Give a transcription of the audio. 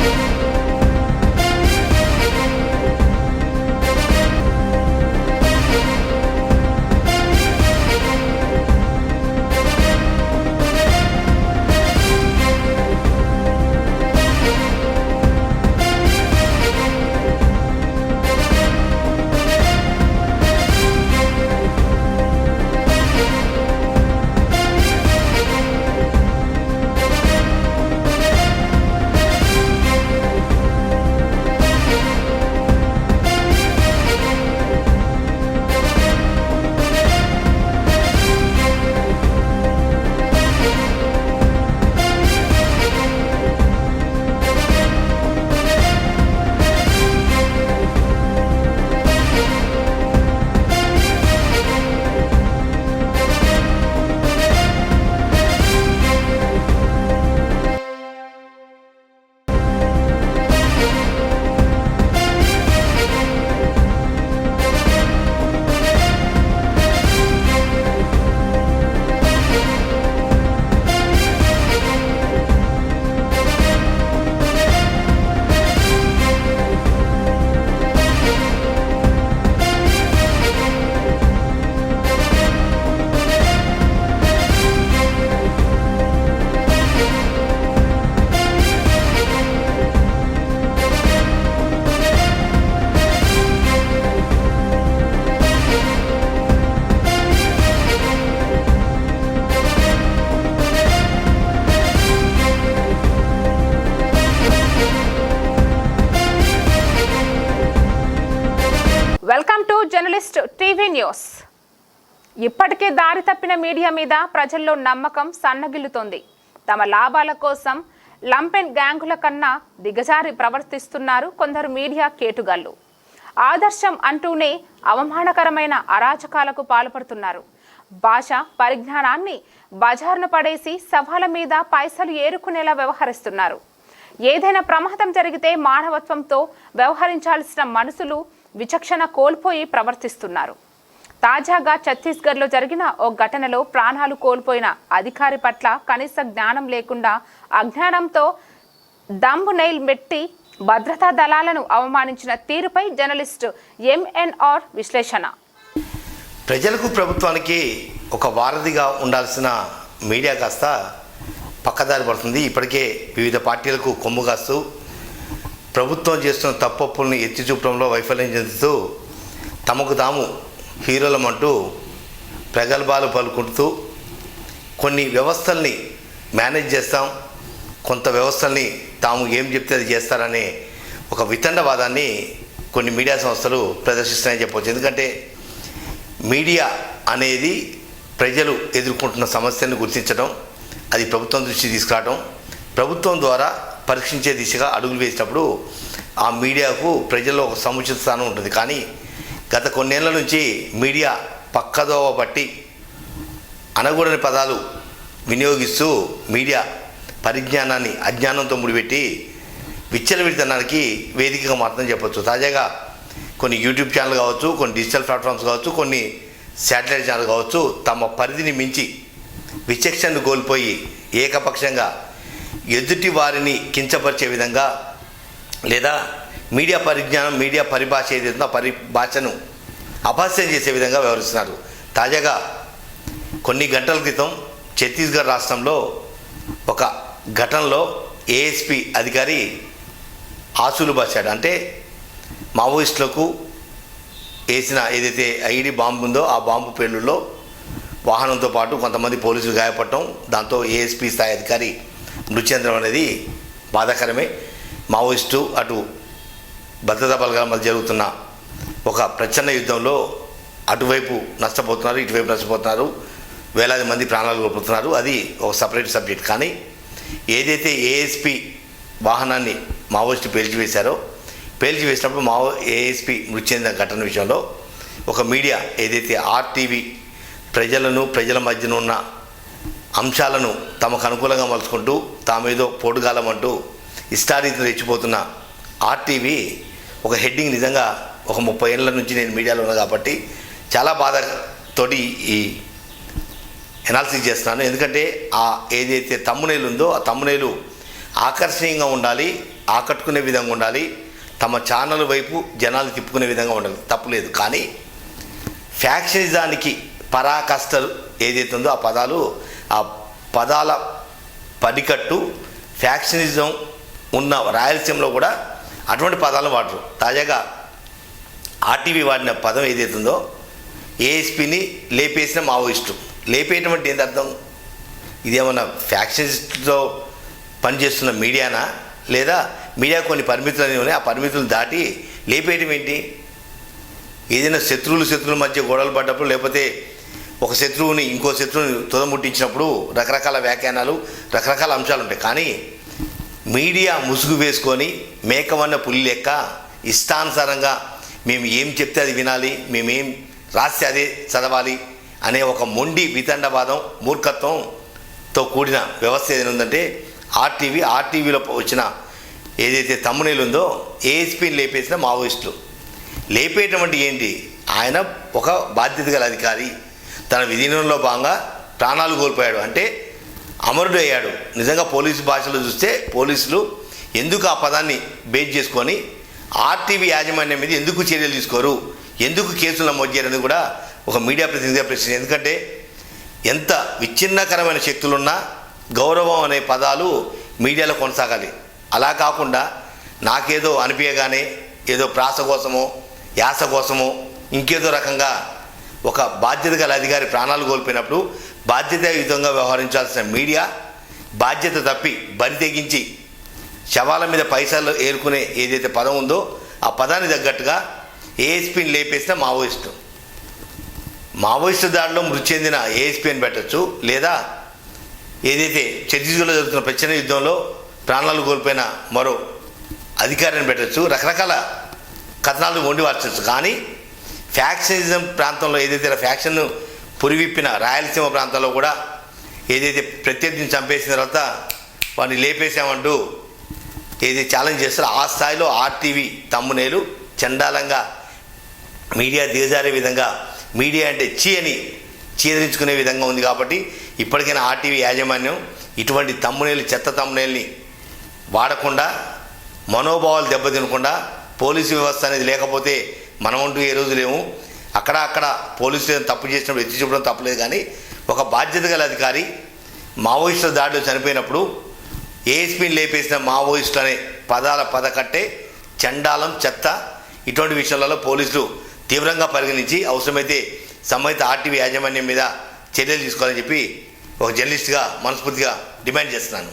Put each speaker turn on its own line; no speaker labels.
Музика journalist TV news. ఇప్పటికే దారి తప్పిన మీడియా మీద ప్రజల్లో నమ్మకం సన్నగిల్లుతోంది. తమ లాభాల కోసం లంపెన్ గ్యాంగుల కన్నా దిగజారి ప్రవర్తిస్తున్నారు కొందరు మీడియా కేటుగాళ్ళు. ఆదర్శం అంటూనే అవమానకరమైన అరాచకాలకు పాల్పడుతున్నారు. భాష పరిజ్ఞానాన్ని బజారును పడేసి సభల మీద పైసలు ఏరుకునేలా వ్యవహరిస్తున్నారు. ఏదైనా ప్రమాదం జరిగితే మానవత్వంతో వ్యవహరించాల్సిన మనుషులు విచక్షణ కోల్పోయి ప్రవర్తిస్తున్నారు. తాజాగా ఛత్తీస్గఢ్లో జరిగిన ఓ ఘటనలో ప్రాణాలు కోల్పోయిన అధికారి పట్ల కనీస జ్ఞానం లేకుండా అజ్ఞానంతో దంబు నైల్ మెట్టి భద్రతా దళాలను అవమానించిన తీరుపై జర్నలిస్టు ఎంఎన్ఆర్ విశ్లేషణ.
ప్రజలకు ప్రభుత్వానికి ఒక వారధిగా ఉండాల్సిన మీడియా కాస్త పక్కదారి పడుతుంది. ఇప్పటికే వివిధ పార్టీలకు కొమ్ము కాస్తూ ప్రభుత్వం చేస్తున్న తప్పప్పుల్ని ఎత్తి చూపడంలో వైఫల్యం చెందుతూ తమకు తాము హీరోలమంటూ ప్రగల్భాలు పలుకుంటూ కొన్ని వ్యవస్థల్ని మేనేజ్ చేస్తాం కొంత వ్యవస్థల్ని తాము ఏం చెప్తే అది చేస్తారనే ఒక వితండవాదాన్ని కొన్ని మీడియా సంస్థలు ప్రదర్శిస్తాయని చెప్పవచ్చు ఎందుకంటే మీడియా అనేది ప్రజలు ఎదుర్కొంటున్న సమస్యలను గుర్తించడం అది ప్రభుత్వం దృష్టి తీసుకురావడం ప్రభుత్వం ద్వారా పరీక్షించే దిశగా అడుగులు వేసినప్పుడు ఆ మీడియాకు ప్రజల్లో ఒక సముచిత స్థానం ఉంటుంది. కానీ గత కొన్నేళ్ళ నుంచి మీడియా పక్కదోవ పట్టి అనగూడని పదాలు వినియోగిస్తూ మీడియా పరిజ్ఞానాన్ని అజ్ఞానంతో ముడిపెట్టి విచ్చలవిడితనానికి వేదికగా మాత్రం చెప్పొచ్చు. తాజాగా కొన్ని యూట్యూబ్ ఛానల్ కావచ్చు కొన్ని డిజిటల్ ప్లాట్ఫామ్స్ కావచ్చు కొన్ని శాటిలైట్ ఛానల్ కావచ్చు తమ పరిధిని మించి విచక్షణను కోల్పోయి ఏకపక్షంగా ఎదుటి వారిని కించపరిచే విధంగా లేదా మీడియా పరిజ్ఞానం మీడియా పరిభాష ఏదైతుందో ఆ పరిభాషను అపహాస్యం చేసే విధంగా వ్యవహరిస్తున్నారు. తాజాగా కొన్ని గంటల క్రితం ఛత్తీస్గఢ్ రాష్ట్రంలో ఒక ఘటనలో ఏఎస్పి అధికారి ఆసులు బాశాడు అంటే మావోయిస్టులకు వేసిన ఏదైతే ఐడి బాంబు ఉందో ఆ బాంబు పేలుల్లో వాహనంతో పాటు కొంతమంది పోలీసులు గాయపడటం దాంతో ఏఎస్పీ స్థాయి అధికారి మృతి చెందడం అనేది బాధాకరమే. మావోయిస్టు అటు భద్రతా బలగాల మధ్య జరుగుతున్న ఒక ప్రచన్న యుద్ధంలో అటువైపు నష్టపోతున్నారు ఇటువైపు నష్టపోతున్నారు. వేలాది మంది ప్రాణాలు కోల్పోతున్నారు. అది ఒక సపరేట్ సబ్జెక్ట్. కానీ ఏదైతే ఏఎస్పి వాహనాన్ని మావోయిస్టు పేల్చివేశారో పేల్చివేసినప్పుడు మావో ఏఎస్పి మృతి చెందిన ఘటన విషయంలో ఒక మీడియా ఏదైతే ఆర్టీవీ ప్రజలను ప్రజల మధ్యన ఉన్న అంశాలను తమకు అనుకూలంగా మలుచుకుంటూ తామేదో పోటుగాలమంటూ ఇష్టారీతిని రెచ్చిపోతున్న ఆర్టీవీ ఒక హెడ్డింగ్ నిజంగా ఒక ముప్పై ఏళ్ళ నుంచి నేను మీడియాలో ఉన్నా కాబట్టి చాలా బాధతోటి ఈ ఎనాలిసిస్ చేస్తున్నాను. ఎందుకంటే ఆ ఏదైతే తమ్మునేలు ఉందో ఆ తమ్మునేలు ఆకర్షణీయంగా ఉండాలి ఆకట్టుకునే విధంగా ఉండాలి తమ ఛానల్ వైపు జనాలు తిప్పుకునే విధంగా ఉండాలి. తప్పులేదు. కానీ ఫ్యాక్షనిజానికి పరాకష్టలు ఏదైతే ఉందో ఆ పదాలు ఆ పదాల పనికట్టు ఫ్యాక్షనిజం ఉన్న రాయలసీమలో కూడా అటువంటి పదాలు వాడరు. తాజాగా ఆర్టీవీ వాడిన పదం ఏదైతుందో ఏఎస్పిని ఏఎస్పీని లేపేసిన మావోయిస్టు. లేపేయటం అంటే ఏంటి అర్థం? ఇదేమన్నా ఫ్యాక్షనిస్ట్తో పనిచేస్తున్న మీడియానా? లేదా మీడియా కొన్ని పరిమితులు అనేవి ఉన్నాయి ఆ పరిమితులు దాటి లేపేయటం ఏంటి? ఏదైనా శత్రువులు శత్రువుల మధ్య గొడవలు పడ్డప్పుడు లేకపోతే ఒక శత్రువుని ఇంకో శత్రువుని తుదముట్టించినప్పుడు రకరకాల వ్యాఖ్యానాలు రకరకాల అంశాలు ఉంటాయి. కానీ మీడియా ముసుగు వేసుకొని మేకమన్న పులి లెక్క ఇష్టానుసారంగా మేము ఏం చెప్తే అది వినాలి మేమేం రాస్తే అదే చదవాలి అనే ఒక మొండి వితండవాదం మూర్ఖత్వంతో కూడిన వ్యవస్థ ఏదైనా ఉందంటే ఆర్టీవీ ఆర్టీవీలో వచ్చిన ఏదైతే తమ్మునేలు ఉందో ఏఎస్పీని లేపేసిన మావోయిస్టులు. లేపేయటం అంటే ఏంటి? ఆయన ఒక బాధ్యత గల అధికారి. తన విధీనంలో భాగంగా ప్రాణాలు కోల్పోయాడు. అంటే అమరుడు అయ్యాడు నిజంగా పోలీసు భాషలో చూస్తే పోలీసులు ఎందుకు ఆ పదాన్ని బేస్ చేసుకొని ఆర్టీవీ యాజమాన్యం మీద ఎందుకు చర్యలు తీసుకోరు? ఎందుకు కేసులు నమోదు చేయాలని కూడా ఒక మీడియా ప్రతినిధిగా ప్రశ్న ఎందుకంటే ఎంత విచ్ఛిన్నకరమైన శక్తులున్నా గౌరవం అనే పదాలు మీడియాలో కొనసాగాలి. అలా కాకుండా నాకేదో అనిపించగానే ఏదో ప్రాస కోసమో యాస కోసమో ఇంకేదో రకంగా ఒక బాధ్యత గల అధికారి ప్రాణాలు కోల్పోయినప్పుడు బాధ్యతాయుతంగా వ్యవహరించాల్సిన మీడియా బాధ్యత తప్పి బరి తెగించి శవాల మీద పైసలు ఏరుకునే ఏదైతే పదం ఉందో ఆ పదానికి తగ్గట్టుగా ఏఎస్పీని లేపేసిన మావోయిస్టు. మావోయిస్టు దాడిలో మృతి చెందిన ఏఎస్పీ అని పెట్టచ్చు లేదా ఏదైతే ఛత్తీస్గఢ్లో జరుగుతున్న ప్రచన్న యుద్ధంలో ప్రాణాలు కోల్పోయిన మరో అధికారిని పెట్టచ్చు. రకరకాల కథనాలు వండి వార్చచ్చు కానీ ఫ్యాక్షనిజం ప్రాంతంలో ఏదైతే ఫ్యాక్షన్ పురివిప్పిన రాయలసీమ ప్రాంతంలో కూడా ఏదైతే ప్రత్యర్థిని చంపేసిన తర్వాత వాడిని లేపేసామంటూ ఏది ఛాలెంజ్ చేస్తారో ఆ స్థాయిలో ఆర్టీవీ తమ్మునేలు చండాలంగా మీడియా దిగజారే విధంగా మీడియా అంటే చీ అని చీదరించుకునే విధంగా ఉంది కాబట్టి ఇప్పటికైనా ఆర్టీవీ యాజమాన్యం ఇటువంటి తమ్మునేలు చెత్త తమ్మునేల్ని వాడకుండా మనోభావాలు దెబ్బతినకుండా పోలీసు వ్యవస్థ అనేది లేకపోతే మనం అంటూ ఏ రోజు లేము అక్కడ అక్కడ పోలీసులు తప్పు చేసినప్పుడు ఎత్తి చూపడం తప్పలేదు కానీ ఒక బాధ్యత గల అధికారి మావోయిస్టుల దాడిలో చనిపోయినప్పుడు ఏఎస్పీని లేపేసిన మావోయిస్టులు అనే పదాల పదకట్టే చండాలం చెత్త ఇటువంటి విషయాలలో పోలీసులు తీవ్రంగా పరిగణించి అవసరమైతే సంబంధిత ఆర్టీవీ యాజమాన్యం మీద చర్యలు తీసుకోవాలని చెప్పి ఒక జర్నలిస్ట్గా మనస్ఫూర్తిగా డిమాండ్ చేస్తున్నాను.